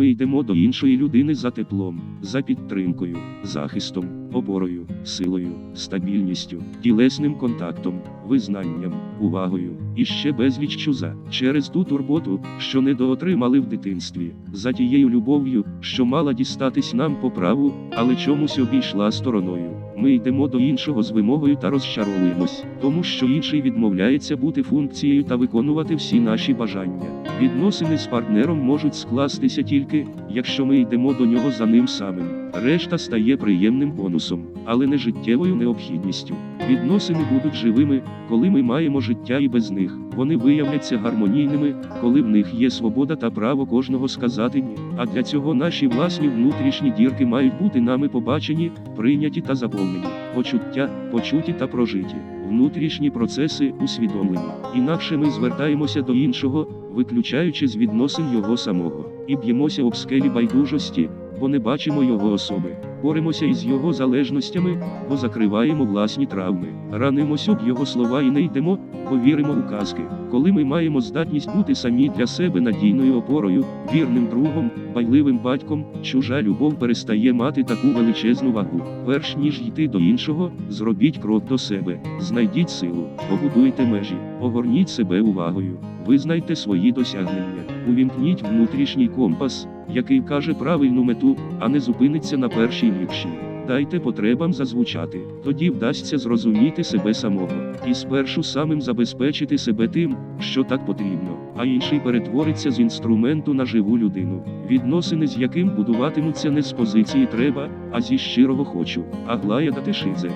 Ми йдемо до іншої людини за теплом, за підтримкою, захистом, опорою, силою, стабільністю, тілесним контактом, визнанням, увагою і ще безліч чуза через ту турботу, що недоотримали в дитинстві, за тією любов'ю, що мала дістатись нам по праву, але чомусь обійшла стороною. Ми йдемо до іншого з вимогою та розчаровуємось, тому що інший відмовляється бути функцією та виконувати всі наші бажання. Відносини з партнером можуть скластися тільки, якщо ми йдемо до нього за ним самим. Решта стає приємним бонусом, але не життєвою необхідністю. Відносини будуть живими, коли ми маємо життя і без них. Вони виявляться гармонійними, коли в них є свобода та право кожного сказати ні. А для цього наші власні внутрішні дірки мають бути нами побачені, прийняті та заповнені. Почуття, почуті та прожиті. Внутрішні процеси усвідомлені. Інакше ми звертаємося до іншого, виключаючи з відносин його самого, і б'ємося об скелі байдужості, бо не бачимо його особи. Боремося із його залежностями, бо закриваємо власні травми. Ранимось об його слова і не йдемо, бо віримо у казки. Коли ми маємо здатність бути самі для себе надійною опорою, вірним другом, байливим батьком, чужа любов перестає мати таку величезну вагу. Перш ніж йти до іншого, зробіть крок до себе, знайдіть силу, побудуйте межі, огорніть себе увагою, визнайте свої досягнення, увімкніть внутрішній компас, який каже правильну мету, а не зупиниться на першій ліпшій. Дайте потребам зазвучати, тоді вдасться зрозуміти себе самого, і спершу самим забезпечити себе тим, що так потрібно, а інший перетвориться з інструменту на живу людину, відносини з яким будуватимуться не з позиції треба, а зі щирого хочу. Аглая Датишидзе